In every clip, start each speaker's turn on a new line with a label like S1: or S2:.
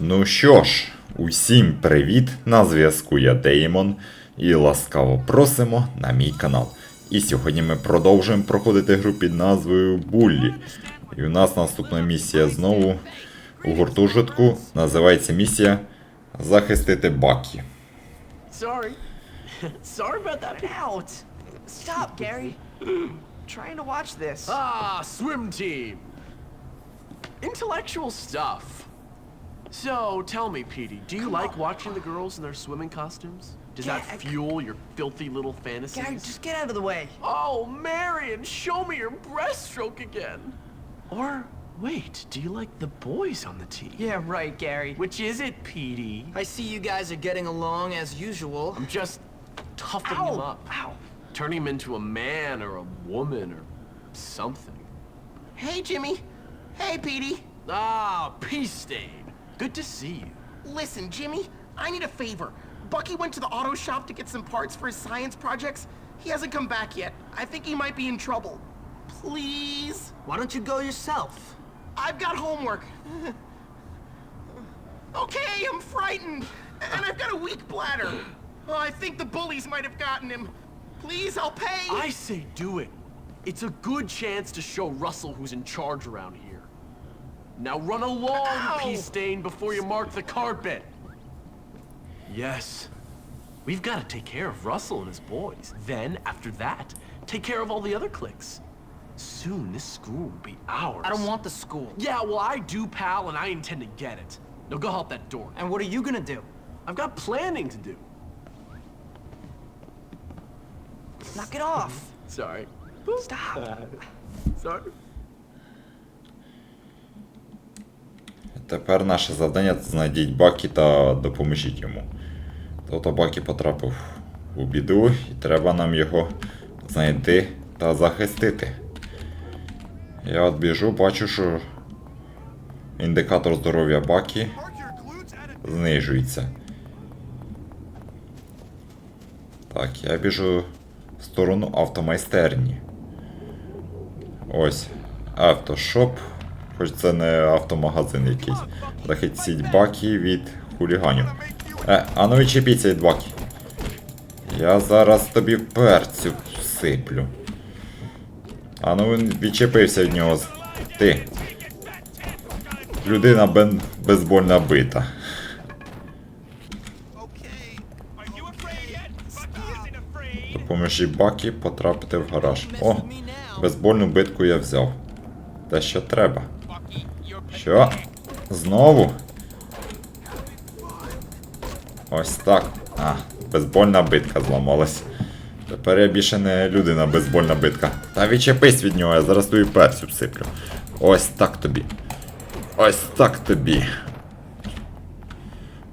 S1: Ну що ж, усім привіт! На зв'язку я Деймон і ласкаво просимо на мій канал. І сьогодні ми продовжуємо проходити гру під назвою Буллі. І у нас наступна місія знову у гуртожитку. Називається місія Захистити Бакі.
S2: Sorry. Sorry about that.
S3: Out! Stop, Gary. Trying to watch this.
S2: Ah, swim team. Intellectual stuff. So, tell me, Petey, do you
S3: Come
S2: like
S3: on.
S2: watching the girls in their swimming costumes? Does
S3: Yeah,
S2: that fuel your filthy little fantasies?
S3: Gary, just get out of the way.
S2: Oh, Marion, show me your breaststroke again. Or, wait, do you like the boys on the team?
S3: Yeah, right, Gary.
S2: Which is it, Petey?
S4: I see you guys are getting along as usual.
S2: I'm just toughening him up.
S3: Ow!
S2: Turning him into a man or a woman or something.
S4: Hey, Jimmy. Hey, Petey.
S2: Ah, Peace Stain. Good to see you.
S5: Listen, Jimmy, I need a favor. Bucky went to the auto shop to get some parts for his science projects. He hasn't come back yet. I think he might be in trouble. Please?
S4: Why don't you go yourself?
S5: I've got homework. okay, I'm frightened. And I've got a weak bladder. Oh, I think the bullies might have gotten him. Please, I'll pay.
S2: I say do it. It's a good chance to show Russell who's in charge around here. Now run along! Peace Stain, before you mark the carpet. Yes. We've got to take care of Russell and his boys. Then, after that, take care of all the other cliques. Soon, this school will be ours.
S4: I don't want the school.
S2: Yeah, well, I do, pal, and I intend to get it. Now go help that door.
S4: And what are you gonna do?
S2: I've got planning to do.
S3: Knock it off.
S2: Sorry.
S3: Stop.
S2: Sorry.
S1: Тепер наше завдання знайдіть Бакі та допоможіть йому. Тобто Бакі потрапив у біду і треба нам його знайти та захистити. Я от біжу, бачу, що індикатор здоров'я Бакі знижується. Так, я біжу в сторону автомайстерні. Ось, автошоп. Хоч це не автомагазин якийсь. Захистіть баки від хуліганів. Е, а ну відчепіться від баки. Я зараз тобі перцю всиплю. А ну він відчепився від нього. Ти. Людина бен... безбольна бита. Допоможі баки потрапити в гараж. О, безбольну битку я взяв. Те, що треба. Що? Знову? Ось так. А, безбольна битка зламалась. Тепер я більше не людина безбольна битка. Та відчепись від нього, я зараз тобі перцю всиплю. Ось так тобі. Ось так тобі.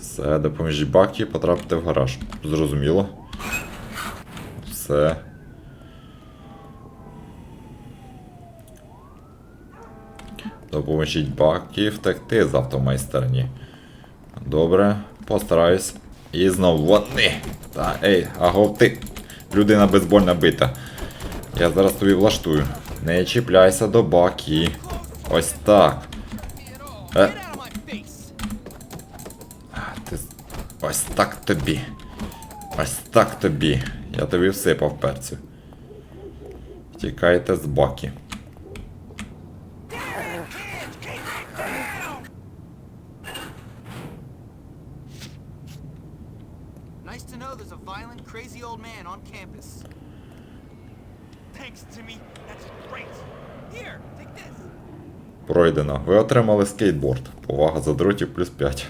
S1: Все, допоможіть баки потрапити в гараж. Зрозуміло. Все. Допоможіть баки втекти з автомайстерні. Добре, постараюсь. І знов вони. Та ей, агов ти. Людина безбольна бита. Я зараз тобі влаштую. Не чіпляйся до баки. Ось так. Е. Ось так тобі. Ось так тобі. Я тобі всипав перцю. Тікайте з баки.
S4: Know there's a violent, crazy old man on campus.
S6: Thanks, Timmy. That's great. Here, take this.
S1: Пройдено. Ви отримали скейтборд. Повага за дротів плюс 5.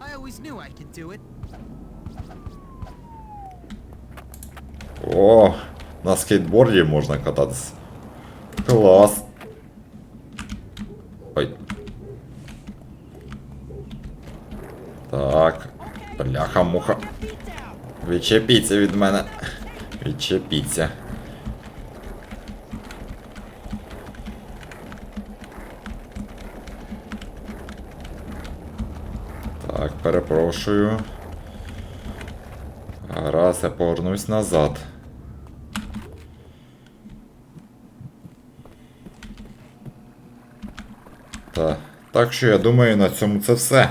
S4: I always knew I could do it.
S1: О, на скейтборді можна кататися. Клас. Так. Бляха-муха. Відчепіться від мене. Відчепіться. Так, перепрошую. Раз, я повернусь назад. Та, так що я думаю, на цьому це все.